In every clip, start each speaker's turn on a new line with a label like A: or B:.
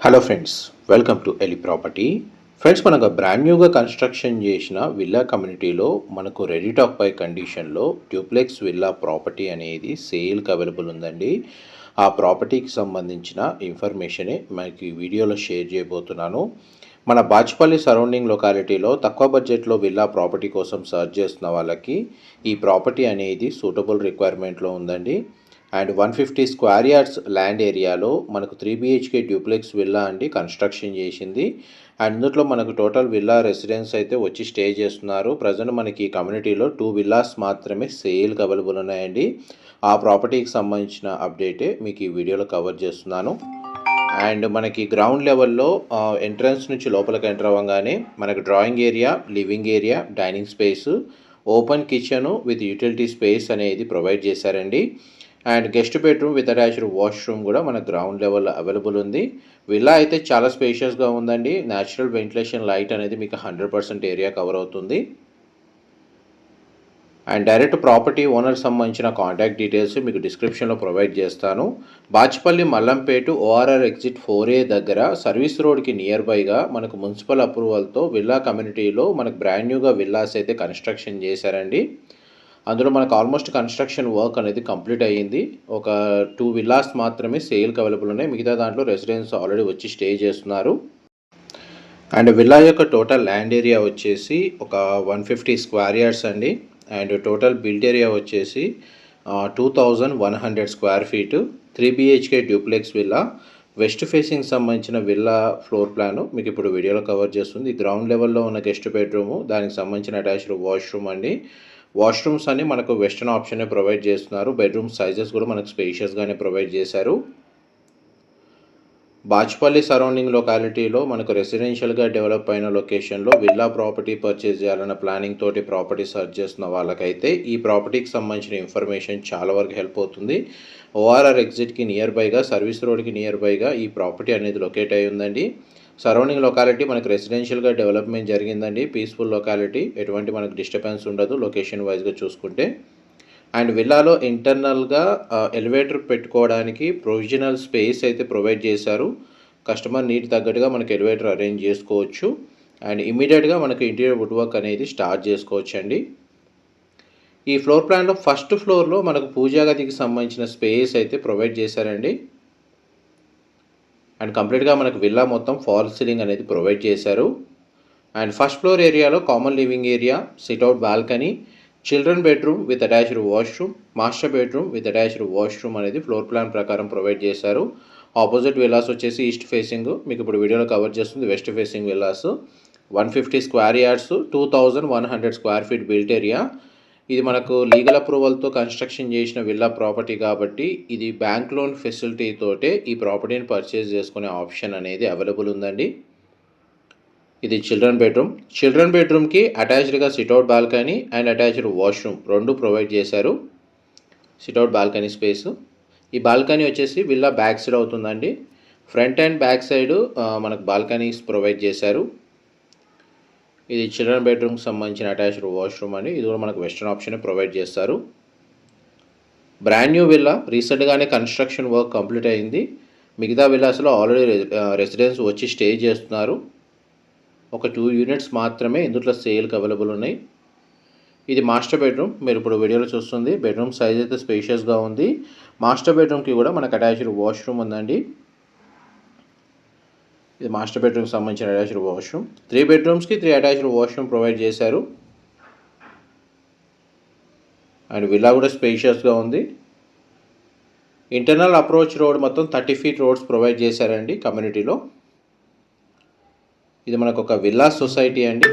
A: Hello friends welcome to ఎలి property friends మనకు brand న్యూగా కన్స్ట్రక్షన్ చేసిన విల్లా కమ్యూనిటీలో మనకు రెడీ టాక్ పై కండిషన్లో డ్యూప్లెక్స్ విల్లా ప్రాపర్టీ అనేది సేల్కి అవైలబుల్ ఉందండి. ఆ ప్రాపర్టీకి సంబంధించిన ఇన్ఫర్మేషనే మనకి ఈ వీడియోలో షేర్ చేయబోతున్నాను. మన బాచ్పల్లి సరౌండింగ్ లొకాలిటీలో తక్కువ బడ్జెట్లో విల్లా ప్రాపర్టీ కోసం సర్చ్ చేస్తున్న వాళ్ళకి ఈ ప్రాపర్టీ అనేది సూటబుల్ రిక్వైర్మెంట్లో ఉందండి. And one fifty square yards land ఏరియాలో మనకు త్రీ బిహెచ్కే డ్యూప్లెక్స్ విల్లా అండి కన్స్ట్రక్షన్ చేసింది. అండ్ ఇందులో మనకు టోటల్ విల్లా రెసిడెన్స్ అయితే వచ్చి స్టే చేస్తున్నారు. ప్రజెంట్ మనకి ఈ కమ్యూనిటీలో టూ విల్లాస్ మాత్రమే సేల్కి అవైలబుల్ ఉన్నాయండి. ఆ ప్రాపర్టీకి సంబంధించిన అప్డేటే మీకు ఈ వీడియోలో కవర్ చేస్తున్నాను. అండ్ మనకి గ్రౌండ్ లెవెల్లో ఎంట్రన్స్ నుంచి లోపలికి ఎంటర్ అవ్వగానే మనకు drawing area living area dining space open kitchen with utility space అనేది ప్రొవైడ్ చేశారండి. And guest bedroom with attached washroom కూడా మన గ్రౌండ్ లెవెల్ అవైలబుల్ ఉంది. విల్లా అయితే చాలా స్పేషియస్గా ఉందండి. న్యాచురల్ వెంటిలేషన్ లైట్ అనేది మీకు హండ్రెడ్ పర్సెంట్ ఏరియా కవర్ అవుతుంది. అండ్ డైరెక్ట్ ప్రాపర్టీ ఓనర్ సంబంధించిన కాంటాక్ట్ డీటెయిల్స్ మీకు డిస్క్రిప్షన్లో ప్రొవైడ్ చేస్తాను. Bachupally Mallampet ORR exit four A దగ్గర సర్వీస్ రోడ్కి నియర్ బైగా మనకు మున్సిపల్ అప్రూవల్తో విల్లా కమ్యూనిటీలో మనకు బ్రాండ్ న్యూగా విల్లాస్ అయితే కన్స్ట్రక్షన్ చేశారండి. అందులో మనకు ఆల్మోస్ట్ కన్స్ట్రక్షన్ వర్క్ అనేది కంప్లీట్ అయ్యింది. ఒక టూ విల్లాస్ మాత్రమే సేల్కి అవైలబుల్ ఉన్నాయి. మిగతా దాంట్లో రెసిడెన్స్ ఆల్రెడీ వచ్చి స్టే చేస్తున్నారు. అండ్ విల్లా యొక్క టోటల్ ల్యాండ్ ఏరియా వచ్చేసి ఒక వన్ ఫిఫ్టీ స్క్వేర్ యార్డ్స్ అండి. అండ్ టోటల్ బిల్డ్ ఏరియా వచ్చేసి two thousand one hundred square feet three BHK duplex villa west facing సంబంధించిన విల్లా ఫ్లోర్ ప్లాను మీకు ఇప్పుడు వీడియోలో కవర్ చేస్తుంది. గ్రౌండ్ లెవెల్లో ఉన్న గెస్ట్ బెడ్రూము దానికి సంబంధించిన అటాచ్డ్ వాష్రూమ్ అండి. వాష్రూమ్స్ అన్ని మనకు వెస్టర్న్ ఆప్షనే ప్రొవైడ్ చేస్తున్నారు. బెడ్రూమ్ సైజెస్ కూడా మనకు స్పేషియస్గానే ప్రొవైడ్ చేశారు. బాచ్పల్లి సరౌండింగ్ లొకాలిటీలో మనకు రెసిడెన్షియల్గా డెవలప్ అయిన లొకేషన్లో విల్లా ప్రాపర్టీ పర్చేజ్ చేయాలన్న ప్లానింగ్ తోటి ప్రాపర్టీ సర్చ్ చేస్తున్న వాళ్ళకైతే ఈ ప్రాపర్టీకి సంబంధించిన ఇన్ఫర్మేషన్ చాలా వరకు హెల్ప్ అవుతుంది. ఓఆర్ఆర్ ఎగ్జిట్కి నియర్ బైగా సర్వీస్ రోడ్కి నియర్ బైగా ఈ ప్రాపర్టీ అనేది లొకేట్ అయి ఉందండి. సరౌండింగ్ లొకాలిటీ మనకు రెసిడెన్షియల్గా డెవలప్మెంట్ జరిగిందండి. పీస్ఫుల్ లొకాలిటీ ఎటువంటి మనకు డిస్టర్బెన్స్ ఉండదు లొకేషన్ వైజ్గా చూసుకుంటే. అండ్ విల్లాలో ఇంటర్నల్గా ఎలివేటర్ పెట్టుకోవడానికి ప్రొవిజనల్ స్పేస్ అయితే ప్రొవైడ్ చేశారు. కస్టమర్ నీట్ తగ్గట్టుగా మనకి ఎలివేటర్ అరేంజ్ చేసుకోవచ్చు. అండ్ ఇమీడియట్గా మనకి ఇంటీరియర్ వుడ్ వర్క్ అనేది స్టార్ట్ చేసుకోవచ్చు అండి ఈ ఫ్లోర్ ప్లాన్లో ఫస్ట్ ఫ్లోర్లో మనకు పూజా గదికి సంబంధించిన స్పేస్ అయితే ప్రొవైడ్ చేశారండి. అండ్ కంప్లీట్గా మనకు విల్లా మొత్తం ఫాల్ సీలింగ్ అనేది ప్రొవైడ్ చేశారు. అండ్ ఫస్ట్ ఫ్లోర్ ఏరియాలో common living area sit out balcony children bedroom with attached washroom master bedroom with attached washroom అనేది ఫ్లోర్ ప్లాన్ ప్రకారం ప్రొవైడ్ చేశారు. ఆపోజిట్ విల్లాస్ వచ్చేసి ఈస్ట్ ఫేసింగ్ మీకు ఇప్పుడు వీడియోలో కవర్ చేస్తుంది west facing villas one fifty square yards two thousand one hundred square feet built area ఇది మనకు లీగల్ అప్రూవల్తో కన్స్ట్రక్షన్ చేసిన విల్లా ప్రాపర్టీ కాబట్టి ఇది బ్యాంక్ లోన్ ఫెసిలిటీ తోటే ఈ ప్రాపర్టీని పర్చేజ్ చేసుకునే ఆప్షన్ అనేది అవైలబుల్ ఉందండి. ఇది చిల్డ్రన్ బెడ్రూమ్. చిల్డ్రన్ బెడ్రూమ్కి అటాచ్డ్గా sit out balcony and attached washroom రెండు ప్రొవైడ్ చేశారు. Sit out balcony space. ఈ బాల్కనీ వచ్చేసి విల్లా బ్యాక్ సైడ్ అవుతుందండి. ఫ్రంట్ అండ్ బ్యాక్ సైడ్ మనకు బాల్కనీస్ ప్రొవైడ్ చేశారు. ఇది చిల్డ్రన్ బెడ్రూమ్కి సంబంధించిన అటాచ్డ్ వాష్రూమ్ అని. ఇది కూడా మనకు వెస్టర్న్ ఆప్షన్ ప్రొవైడ్ చేస్తారు. Brand new villa. రీసెంట్గానే కన్స్ట్రక్షన్ వర్క్ కంప్లీట్ అయింది. మిగతా విల్లాస్లో ఆల్రెడీ రెసిడెన్స్ వచ్చి స్టే చేస్తున్నారు. ఒక టూ యూనిట్స్ మాత్రమే ఇందులో సేల్కి అవైలబుల్ ఉన్నాయి. ఇది మాస్టర్ బెడ్రూమ్. మీరు ఇప్పుడు వీడియోలో చూస్తుంది. బెడ్రూమ్ సైజ్ అయితే స్పేషియస్గా ఉంది. మాస్టర్ బెడ్రూమ్కి కూడా మనకు అటాచ్డ్ వాష్రూమ్ ఉందండి. ఇది మాస్టర్ బెడ్రూమ్కి సంబంధించిన అటాచ్డ్ వాష్రూమ్ త్రీ బెడ్రూమ్స్కి త్రీ అటాచ్డ్ వాష్రూమ్ ప్రొవైడ్ చేశారు. అండ్ విల్లా కూడా స్పేషియస్గా ఉంది. ఇంటర్నల్ అప్రోచ్ రోడ్ మొత్తం థర్టీ ఫీట్ రోడ్స్ ప్రొవైడ్ చేశారండి కమ్యూనిటీలో ఇది మనకు ఒక విల్లా సొసైటీ అండి.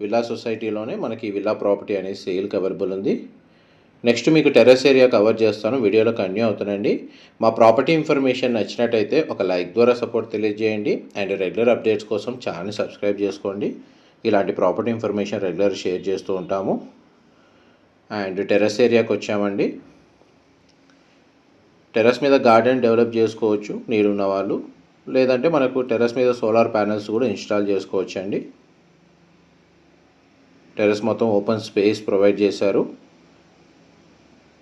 A: విల్లా సొసైటీలోనే మనకి విల్లా ప్రాపర్టీ అనేది సేల్కి అవైలబుల్ ఉంది. నెక్స్ట్ మీకు టెర్రస్ ఏరియా కవర్ చేస్తాను. వీడియోలో కంటిన్యూ అవుతానండి. మా ప్రాపర్టీ ఇన్ఫర్మేషన్ నచ్చినట్టయితే ఒక లైక్ ద్వారా సపోర్ట్ తెలియజేయండి. అండ్ రెగ్యులర్ అప్డేట్స్ కోసం ఛానల్ సబ్స్క్రైబ్ చేసుకోండి. ఇలాంటి ప్రాపర్టీ ఇన్ఫర్మేషన్ రెగ్యులర్ షేర్ చేస్తూ ఉంటాము. అండ్ టెర్రస్ ఏరియాకి వచ్చామండి. టెర్రస్ మీద గార్డెన్ డెవలప్ చేసుకోవచ్చు నీరున్న వాళ్ళు లేదంటే మనకు టెర్రస్ మీద సోలార్ ప్యానల్స్ కూడా ఇన్స్టాల్ చేసుకోవచ్చు అండి టెర్రస్ మొత్తం ఓపెన్ స్పేస్ ప్రొవైడ్ చేశారు.